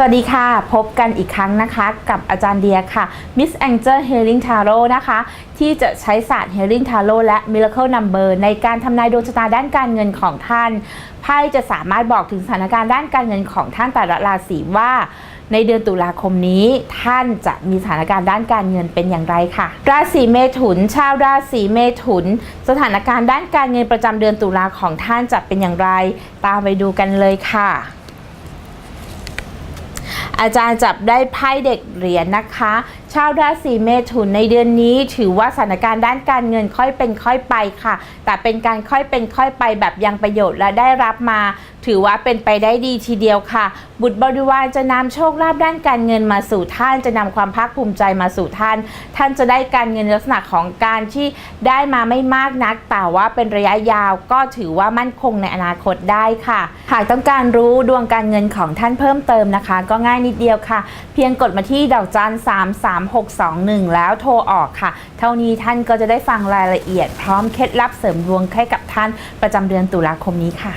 สวัสดีค่ะ พบกันอีกครั้งนะคะกับอาจารย์เดียค่ะ Miss Angel Healing Tarot นะคะ ที่จะใช้ศาสตร์ Healing Tarot และ Miracle Number ในการทำนายดวงชะตาด้านการเงินของท่านไพ่จะสามารถบอกถึงสถานการณ์ด้านการเงินของท่านแต่ละราศีว่า ในเดือนตุลาคมนี้ท่านจะมีสถานการณ์ด้านการเงินเป็นอย่างไรค่ะ ราศีเมถุน ชาวราศีเมถุน สถานการณ์ด้านการเงินประจำเดือนตุลาของท่านจะเป็นอย่างไร ตามไปดูกันเลยค่ะ อาจารย์จับได้ไพ่เด็กเหรียญนะคะ ชาวราศีเมถุนในเดือนนี้ ถือว่าสถานการณ์ด้านการเงินค่อยเป็นค่อยไปค่ะ แต่เป็นการค่อยเป็นค่อยไปแบบยังประโยชน์และได้รับมา ถือว่าเป็นไปได้ดีทีเดียวค่ะ บุตรบริวารจะนำโชคลาภด้านการเงินมาสู่ท่าน จะนำความภาคภูมิใจมาสู่ท่าน ท่านจะได้การเงินลักษณะของการที่ได้มาไม่มากนัก แต่ว่าเป็นระยะยาวก็ถือว่ามั่นคงในอนาคตได้ค่ะ หากต้องการรู้ดวงการเงินของท่านเพิ่มเติมนะคะ ก็ง่ายนิดเดียวค่ะ เพียงกดมาที่ดอกจัน3 3 6 2 1 แล้วโทรออกค่ะ เท่านี้ท่านก็จะได้ฟังรายละเอียด พร้อมเคล็ดลับเสริมดวงให้กับท่านประจำเดือนตุลาคมนี้ค่ะ